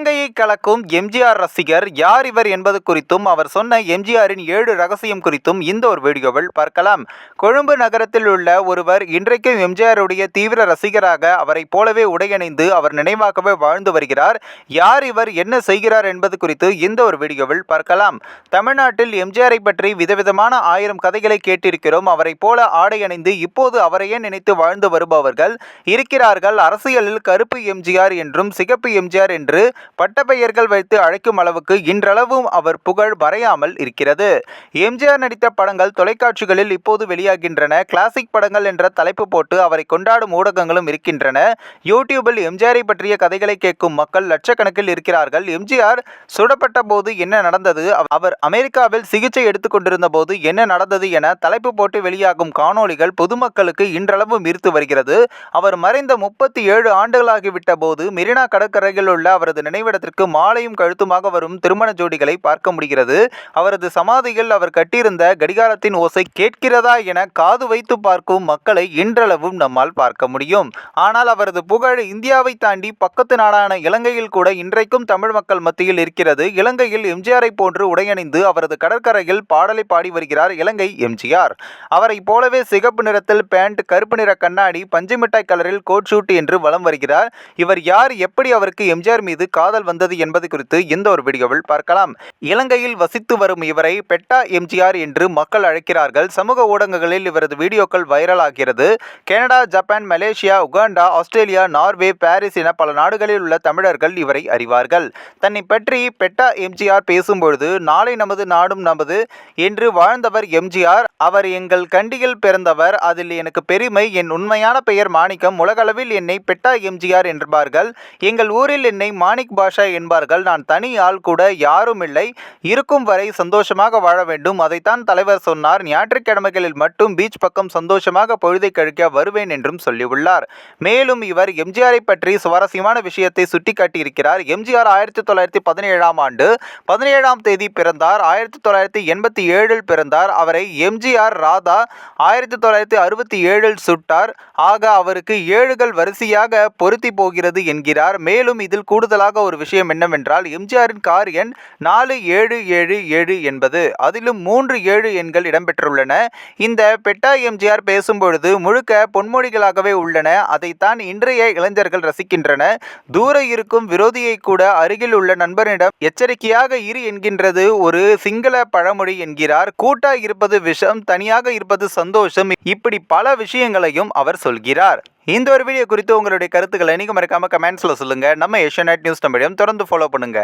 இலங்கையை கலக்கும் எம்ஜிஆர் ரசிகர் யார் இவர் என்பது குறித்தும் அவர் சொன்ன எம்ஜிஆரின் ஏழு ரகசியம் குறித்தும் இந்த ஒரு வீடியோவில் பார்க்கலாம். கொழும்பு நகரத்தில் உள்ள ஒருவர் இன்றைக்கும் எம்ஜிஆருடைய தீவிர ரசிகராக அவரைப் போலவே உடையணிந்து அவர் நினைவாகவே வாழ்ந்து வருகிறார். யார் இவர் என்ன செய்கிறார் என்பது குறித்து இந்த ஒரு வீடியோவில் பார்க்கலாம். தமிழ்நாட்டில் எம்ஜிஆரை பற்றி விதவிதமான ஆயிரம் கதைகளை கேட்டிருக்கிறோம். அவரைப் போல ஆடை அணிந்து இப்போது அவரையே நினைத்து வாழ்ந்து வருபவர்கள்? இருக்கிறார்கள். அரசியலில் கருப்பு எம்ஜிஆர் என்றும் சிகப்பு எம்ஜிஆர் என்று பட்டப்பெயர்கள் வைத்து அழைக்கும் அளவுக்கு இன்றளவும் அவர் புகழ் வரையாமல் இருக்கிறது. எம்ஜிஆர் நடித்த படங்கள் தொலைக்காட்சிகளில் இப்போது வெளியாகின்றன. கிளாசிக் படங்கள் என்ற தலைப்பு போட்டு அவரை கொண்டாடும் ஊடகங்களும் இருக்கின்றன. யூடியூபில் எம்ஜிஆரை பற்றிய கதைகளை கேட்கும் மக்கள் லட்சக்கணக்கில் இருக்கிறார்கள். எம்ஜிஆர் சுடப்பட்ட போது என்ன நடந்தது? அவர் அமெரிக்காவில் சிகிச்சை எடுத்துக்கொண்டிருந்த போது என்ன நடந்தது என தலைப்பு போட்டு வெளியாகும் காணொளிகள் பொதுமக்களுக்கு இன்றளவும் ஈர்த்து வருகிறது. அவர் மறைந்த முப்பத்தி ஏழு ஆண்டுகளாகிவிட்ட போது மெரினா கடற்கரையில் உள்ள அவரது நினைவு நினைவிடத்திற்கு மாலையும் கழுத்துமாக வரும் திருமண ஜோடிகளை பார்க்க முடிகிறது. அவரது சமாதியில் அவர் கட்டியிருந்த கடிகாரத்தின் ஓசை கேட்கிறதா என காது வைத்து பார்க்கும் மக்களை இன்றளவும் நம்மால் பார்க்க முடியும். ஆனால் அவரது புகழ் இந்தியாவை தாண்டி பக்கத்து நாடான இலங்கையில் கூட இன்றைக்கும் தமிழ் மக்கள் மத்தியில் இருக்கிறது. இலங்கையில் எம்ஜிஆரை போன்று உடையணிந்து அவரது கடற்கரையில் பாடலை பாடி வருகிறார் இலங்கை எம்ஜிஆர். அவரை போலவே சிகப்பு நிறத்தில் பேண்ட் கருப்பு நிற கண்ணாடி பஞ்சு மிட்டாய் கலரில் கோட் ஷூட் என்று வலம் வருகிறார். இவர் யார்? எப்படி அவருக்கு எம்ஜிஆர் மீது காதல் வந்தது என்பது குறித்து இந்த ஒரு வீடியோவில் பார்க்கலாம். இலங்கையில் வசித்து வரும் இவரை பெட்டா எம்ஜிஆர் என்று மக்கள் அழைக்கிறார்கள். சமூக ஊடகங்களில் இவரது வீடியோக்கள் வைரல் ஆகிறது Canada Japan Malaysia Uganda Australia Norway Paris என பல நாடுகளில் உள்ள தமிழர்கள் இவரை அறிவார்கள். தன்னை பற்றி பெட்டா எம்ஜிஆர் பேசும்பொழுது நாளை நமது நாடும் நமது என்று வாழ்ந்தவர் எம்ஜிஆர். அவர் எங்கள் கண்டியில் பிறந்தவர். அதில் எனக்கு பெருமை. என் உண்மையான பெயர் மாணிக்கம். உலகளவில் என்னை பெட்டா எம்ஜிஆர் என்பார்கள். எங்கள் ஊரில் என்னை மாணிக் பாஷா என்பார்கள். நான் தனி ஆள் கூட யாரும் இல்லை. இருக்கும் வரை சந்தோஷமாக வாழ வேண்டும். அதைத்தான் தலைவர் சொன்னார். ஞாயிற்றுக்கிழமைகளில் மட்டும் பீச் பக்கம் சந்தோஷமாக பொழுதை கழிக்க வருவேன் என்றும் சொல்லியுள்ளார். மேலும் இவர் எம்ஜிஆரை பற்றி சுவாரஸ்யமான விஷயத்தை சுட்டிக்காட்டியிருக்கிறார். எம்ஜிஆர் ஆயிரத்தி தொள்ளாயிரத்தி பதினேழாம் ஆண்டு பதினேழாம் தேதி பிறந்தார். ஆயிரத்தி தொள்ளாயிரத்தி எண்பத்தி ஏழில் பிறந்தார். அவரை எம்ஜிஆர் ராதா ஆயிரத்தி தொள்ளாயிரத்தி அறுபத்தி ஏழில் சுட்டார். ஆக அவருக்கு ஏழுகள் வரிசையாக பொருத்தி போகிறது என்கிறார். மேலும் இதில் கூடுதலாக ஒரு விஷயம் என்னவென்றால் எம்ஜிஆரின் கார் எண் நாலு ஏழு ஏழு ஏழு என்பது. அதிலும் மூன்று ஏழு எண்கள் இடம்பெற்றுள்ளன. இந்த பெட்டா எம்ஜிஆர் பேசும்பொழுது முழுக்க பொன்மொழிகளாகவே உள்ளன. அதைத்தான் இன்றைய இளைஞர்கள் ரசிக்கின்றன. தூர இருக்கும் விரோதியை கூட அருகில் உள்ள நண்பனிடம் எச்சரிக்கையாக இரு என்கின்றது ஒரு சிங்கள பழமொழி என்கிறார். கூட்டாய் இருப்பது விஷம் தனியாக இருப்பது சந்தோஷம். இப்படி பல விஷயங்களையும் அவர் சொல்கிறார். இந்த ஒரு வீடியோ குறித்து உங்களுடைய கருத்துக்களை நீங்கள் மறக்காம கமெண்ட்ஸ்ல சொல்லுங்க. நம்ம ஏஷியா நியூஸ் தமிழையும் தொடர்ந்து ஃபாலோ பண்ணுங்க.